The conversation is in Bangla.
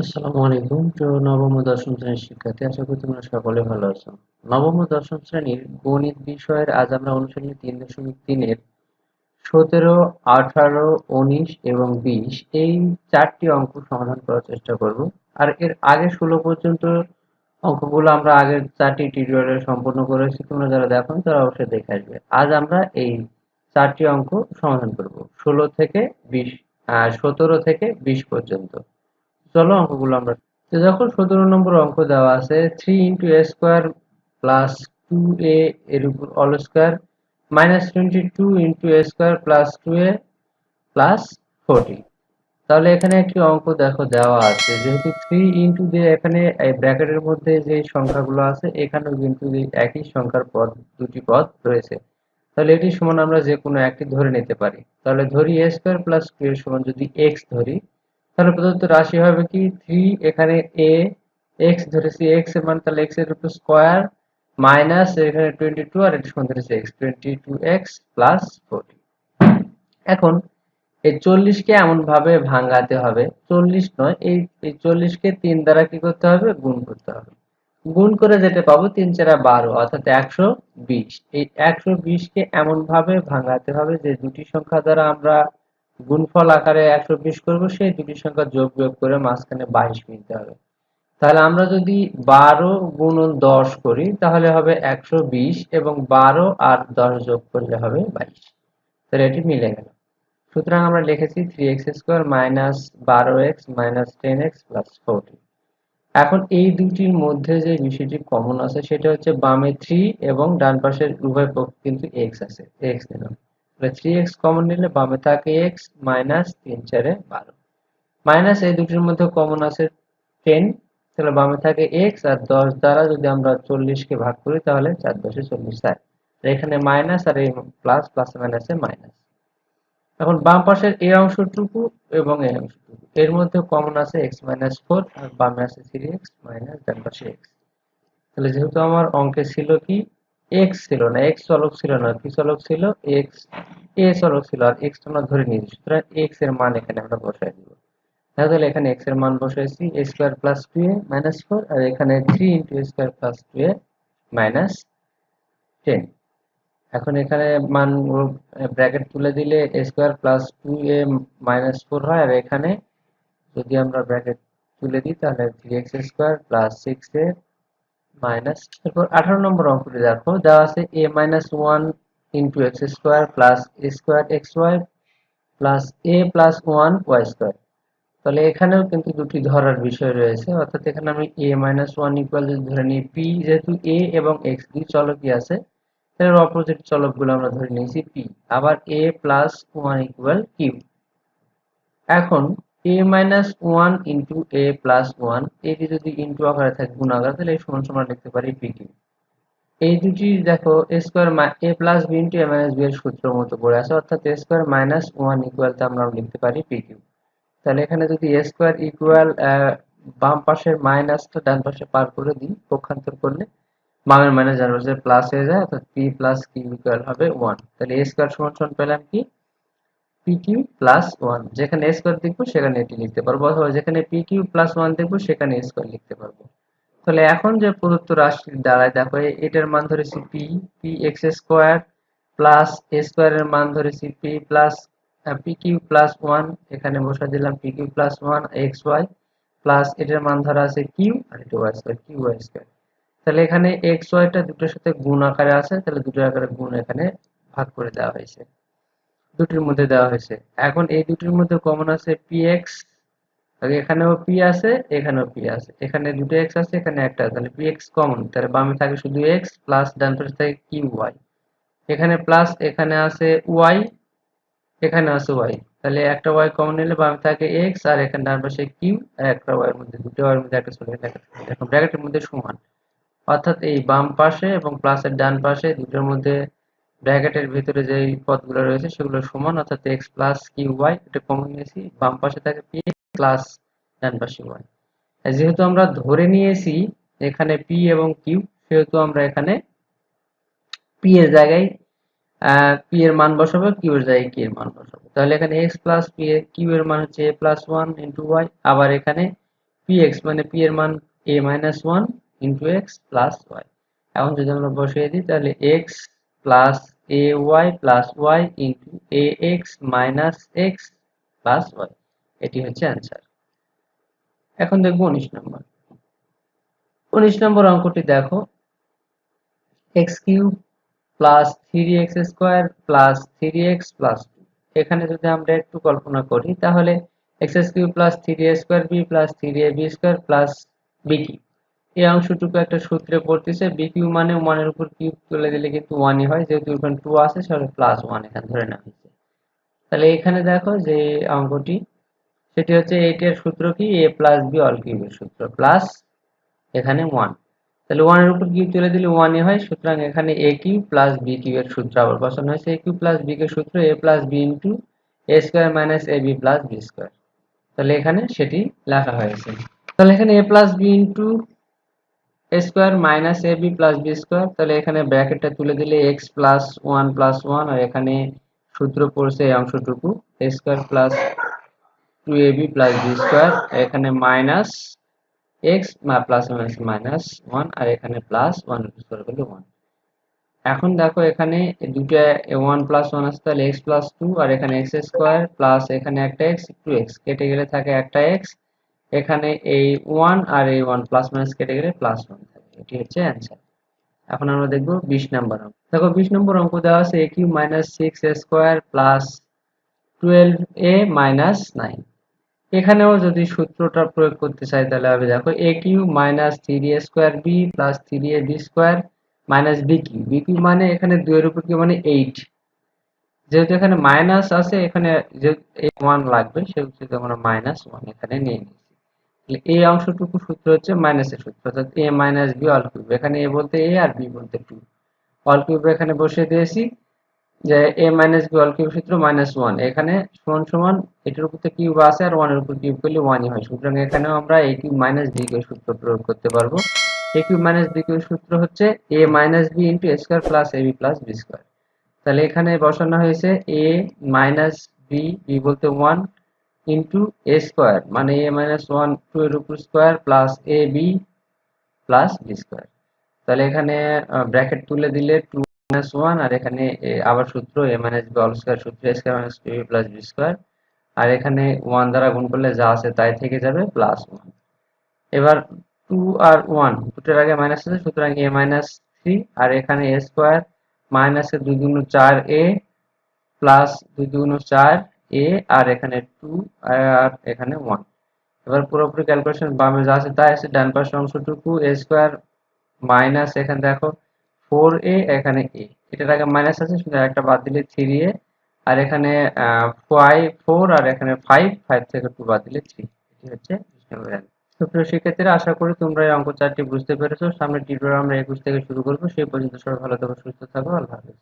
আসসালামু আলাইকুম। প্রিয় নবম ও দশম শ্রেণির শিক্ষার্থী, আশা করি তোমরা সকলে ভালো আছো। নবম ও দশম শ্রেণির গণিত বিষয়ের আজ আমরা অনুশীলনী তিন দশমিক তিনের সতেরো, আঠারো, উনিশ এবং বিশ এই চারটি অঙ্ক সমাধান করার চেষ্টা করব। আর এর আগে ষোলো পর্যন্ত অঙ্কগুলো আমরা আগের চারটি টিউটোরিয়ালে সম্পূর্ণ করেছি। তোমরা যারা দেখো তারা অবশ্যই দেখে আসবে। আজ আমরা এই চারটি অঙ্ক সমাধান করব। ষোলো থেকে বিশ সতেরো থেকে বিশ পর্যন্ত। চলো অঙ্কগুলো আমরা তো দেখো সতেরো নম্বর অঙ্ক দেওয়া আছে three into A square plus two A এর উপর all square minus twenty two into A square plus two A plus forty তাহলে এখানে একটি অঙ্ক দেখো দেওয়া আছে, যেহেতু থ্রি ইন্টু দিয়ে এখানে এই ব্র্যাকেটের মধ্যে যে সংখ্যাগুলো আছে, এখানেও কিন্তু একই সংখ্যার পদ, দুটি পদ রয়েছে। তাহলে এটি সমান আমরা যে কোনো একটি ধরে নিতে পারি। তাহলে ধরি এ স্কোয়ার প্লাস টু এর সমান যদি এক্স ধরি তাহলে প্রদত্ত রাশি হবে কি? থ্রি এখানে এ এক্স ধরেছি এক্সের মান তাহলে এক্সের উপর স্কোয়ার মাইনাস এখানে টোয়েন্টি টু আর এটা সমান ধরেছি X twenty two X plus forty এখন এই চল্লিশকে এমন ভাবে ভাঙাতে হবে, চল্লিশ নয়, এই এই চল্লিশকে তিন দ্বারা কি করতে হবে? গুণ করতে হবে। গুণ করে যেটা পাবো তিন চারা বারো, অর্থাৎ একশো বিশ। এই একশো বিশকে এমন ভাবে ভাঙাতে হবে যে দুটি সংখ্যা দ্বারা আমরা গুণফল আকারে একশো বিশ করব, সেই দুটি সংখ্যা যোগ বিয়োগ করে মাঝখানে বাইশ মিলতে হবে। তাহলে আমরা যদি বারো গুণন দশ করি, তাহলে হবে একশো বিশ এবং বারো আর দশ যোগ করলে হবে বাইশ। তাহলে এটি মিলে গেল। সুতরাং আমরা লিখেছি থ্রি এক্স স্কোয়ার মাইনাস বারো X minus ten X plus forty এখন এই দুটির মধ্যে যে বিষয়টি কমন আছে, সেটা হচ্ছে বামে থ্রি এবং ডান পাশের উভয় পক্ষ কিন্তু এক্স আছে, এক্স নিলাম। তাহলে থ্রি এক্স কমন নিলে বামে থাকে এক্স মাইনাস তিন চারে বারো। মাইনাস এই দুটির মধ্যে কমন আছে টেন তাহলে বামে থাকে এক্স আর দশ দ্বারা যদি আমরা চল্লিশকে ভাগ করি তাহলে চার দশে চল্লিশ হয় এখানে মাইনাস আর এই প্লাস প্লাস মাইনাসে মাইনাস এখন বাম পাশের এই অংশটুকু এবং এই অংশটুকু, এর মধ্যে কমন আছে এক্স মাইনাস ফোর আর বামে আছে থ্রি এক্স মাইনাস ডান পাশে এক্স তাহলে যেহেতু আমার অঙ্কে ছিল কি? এক্স ছিল না এক্স চলক ছিল না, কি চলক ছিল? এক্স এ চলক ছিল, আর এক্স আমরা ধরে নিয়েছি। সুতরাং এক্সের মান এখানে আমরা বসাই দিব। তাহলে এখানে এক্সের মান বসাইছি A square plus two A minus four আর এখানে three into A square plus two A minus ten এখন এখানে মান ব্র্যাকেট তুলে দিলে A square plus two A minus four হয়, আর এখানে যদি আমরা ব্র্যাকেট তুলে দিই, তাহলে three X square plus six A minus তারপর আঠারো নম্বর অঙ্কটি দেখো, দেওয়া আছে A minus one into X square plus square X Y plus A plus one Y square তাহলে এখানেও কিন্তু দুটি ধরার বিষয় রয়েছে, অর্থাৎ এখানে আমি এ মাইনাস ওয়ান ইকুয়াল ধরে নিই পি যেহেতু এ এবং এক্স দুই চলকই আছে, এর অপোজিট চলকগুলো আমরা ধরে নিয়েছি পি আবার A plus one equal Q এখন A minus one into A plus one এটি যদি ইন্টু আকারে থাকে গুণ আকারে, তাহলে এই সমান সমান লিখতে পারি পি কিউ এই দুটি দেখো A square A plus B into A minus B এর সূত্র মতো পড়ে আছে, অর্থাৎ A square minus one equal তে আমরা লিখতে পারি পি কিউ তাহলে এখানে যদি এ স্কোয়ার ইকুয়াল বাম পাশের মাইনাসটা ডান পাশে পার করে দিই, পক্ষান্তর করলে, বামের মাইনাস ডান পাশে প্লাস হয়ে যায়, অর্থাৎ পি প্লাস কিউ ইকুয়াল হবে ওয়ান তাহলে এ স্কোয়ার সমান সমান পেলাম কি? পি প্লাস ওয়ান যেখানে স্কোয়ার দেখব, সেখানে এটি লিখতে পারব। অথবা যেখানে পি প্লাস ওয়ান দেখব, সেখানে স্কোয়ার লিখতে পারব। তাহলে এখন যে প্রদত্ত রাশির দ্বারায় দেখো এটার মান ধরেছি P P X square plus A স্কোয়ারের মান ধরেছি P plus P Q plus one এখানে বসা দিলাম P Q plus one X Y plus এটার মান ধরা আছে কিউ আর এটা Y square Q Y square তাহলে এখানে এক্স ওয়াইটা দুটোর সাথে গুণ আকারে আছে, তাহলে দুটোর আকারে গুণ এখানে ভাগ করে দেওয়া হয়েছে। দুটির মধ্যে দেওয়া হয়েছে। এখন এই দুটির মধ্যে কমন আছে পি এক্স এখানেও পি আছে, এখানেও পি আছে। এখানে দুটো এক্স আছে, এখানে একটা তাহলে পি এক্স কমন তাহলে বামে থাকে শুধু এক্স প্লাস ডান পাশে থাকে কিউ ওয়াই এখানে প্লাস এখানে আছে ওয়াই এখানে আছে ওয়াই তাহলে একটা ওয়াই কমন নিলে বামে থাকে এক্স আর এখানে ডান পাশে কিউ আর একটা ওয়াই এর মধ্যে, দুটো ওয়াই এর মধ্যে একটা চলে গেছে এখন ব্র্যাকেটের মধ্যে সমান। অর্থাৎ এই বাম পাশে এবং প্লাসের ডান পাশে দুটোর মধ্যে ব্র্যাকেটের ভিতরে যে পদগুলো রয়েছে সেগুলো সমান, অর্থাৎ এক্স প্লাস কিউ ওয়াই এটা কমন নিয়েছি, বাম পাশে থাকে পি প্লাস ডান পাশে ওয়াই যেহেতু আমরা ধরে নিয়েছি এখানে পি এবং কিউ সেহেতু আমরা এখানে পি এর জায়গায় পি এর মান বসাবো কিউ এর জায়গায় কি এর মান বসাবো। তাহলে এখানে এক্স প্লাস পি এর কিউ এর মান হচ্ছে A plus one into Y আবার এখানে পি এক্স মানে পি এর মান A minus one into X plus Y এখন যদি আমরা বসিয়ে দিই, তাহলে X plus A Y plus Y into A X minus X plus Y এটি হচ্ছে অ্যান্সার এখন দেখব উনিশ নম্বর। উনিশ নম্বর অঙ্কটি দেখো। X cube plus three X square plus three X plus two এখানে যদি আমরা একটু কল্পনা করি, তাহলে X cube plus three A square B plus three A B square plus B cube এই অংশটুকু একটা সূত্রে পড়তেছে বি কিউ মানে ওয়ানের উপর কিউব তুলে দিলে কিন্তু ওয়ানই হয়, যেহেতু এখানে টু আছে সেটা প্লাস ওয়ান এখানে ধরে নেওয়া হয়েছে। তাহলে এখানে দেখো যে অঙ্কটি, সেটি হচ্ছে এইটার সূত্র কি? এ প্লাস বি অল কিউবের সূত্র প্লাস এখানে ওয়ান তাহলে ওয়ানের উপর কিউব তুলে দিলে ওয়ানই হয়, সুতরাং এখানে এ কিউব প্লাস বি কিউবের সূত্র আবার বসানো হয়েছে। এ কিউব প্লাস বি কে সূত্র A plus B into A square minus A B plus B square তাহলে এখানে সেটি লেখা হয়েছে। তাহলে এখানে A plus B into square minus A B plus B square, তাহলে এখানে ব্র্যাকেটটা তুলে দিলে X plus one plus one, আর এখানে সূত্র পড়ছে এই অংশটুকু, A square plus two A B plus B square এখানে minus X plus minus minus one, আর এখানে প্লাস ওয়ান স্কোয়ার করলে ওয়ান। এখন দেখো এখানে দুটো ওয়ান প্লাস ওয়ান আছে, তাহলে এক্স প্লাস টু, আর এখানে এক্স স্কোয়ার প্লাস এখানে একটা এক্স, টু এক্স, কেটে গেলে থাকে একটা এক্স এখানে এই ওয়ান আর এই ওয়ান প্লাস মাইনাস কেটে গেলে প্লাস ওয়ান থাকে। এটি হচ্ছে অ্যান্সার এখন আমরা দেখব বিশ নম্বর অঙ্ক। দেখো বিশ নম্বর অঙ্ক দেওয়া আছে A cube minus six square plus twelve A minus nine এখানেও যদি সূত্রটা প্রয়োগ করতে চাই তাহলে হবে দেখো A cube minus three A square B plus three A B square minus B cube B cube মানে এখানে দুইয়ের উপর কিউ মানে এইট যেহেতু এখানে মাইনাস আছে, এখানে যেহেতু ওয়ান লাগবে, সেহেতু আমরা মাইনাস ওয়ান এখানে নিয়ে নিচ্ছি। এই অংশটুকু সূত্র হচ্ছে মাইনাসের সূত্র, অর্থাৎ A minus B all cube এখানে এ বলতে এ আর বি বলতে টু অল কিউব এখানে বসিয়ে দিয়েছি যে A minus B all cube সূত্র মাইনাস ওয়ান এখানে সমান সমান এটার উপর তো কিউব আছে আর ওয়ানের উপর কিউব করলে ওয়ানই হয়। সুতরাং এখানেও আমরা A cube minus B cube সূত্র প্রয়োগ করতে পারব। A cube minus B cube সূত্র হচ্ছে A minus B into A square plus A B plus B square তাহলে এখানে বসানো হয়েছে এ মাইনাস বি বি বলতে ওয়ান ইন্টু এ স্কোয়ার মানে এ মাইনাস ওয়ান টু এর উপর square plus A B plus B square তাহলে এখানে ব্র্যাকেট তুলে দিলে টু মাইনাস ওয়ান আর এখানে আবার সূত্র A minus B all square সূত্র A square minus two plus B square আর এখানে ওয়ান দ্বারা গুণ করলে যা আছে তাই থেকে যাবে প্লাস ওয়ান এবার টু আর ওয়ান দুটোর আগে মাইনাস আছে, সুতরাং এ মাইনাস থ্রি আর এখানে এ স্কোয়ার মাইনাসে দুই দুগুণ চার এ প্লাস দুই দুগুণ চার এ আর এখানে টু আর এখানে ওয়ান এবার পুরোপুরি ক্যালকুলেশন বামে যা আছে তাই আছে, ডান পাশের অংশটুকু এ স্কোয়ার মাইনাস এখানে দেখো ফোর এ এখানে এ এটার আগে মাইনাস আছে শুধু একটা বাদ দিলে থ্রি এ আর এখানে ফাইভ ফোর আর এখানে ফাইভ ফাইভ থেকে টু বাদ দিলে থ্রি এটি হচ্ছে সুপ্রিয় শিক্ষার্থীরা, আশা করি তোমরা এই অঙ্ক চারটি বুঝতে পেরেছ। সামনে টিউটোরিয়াল আমরা একুশ থেকে শুরু করব। সেই পর্যন্ত সবাই ভালো থাকো, সুস্থ থাকো। আল্লাহ হাফেজ।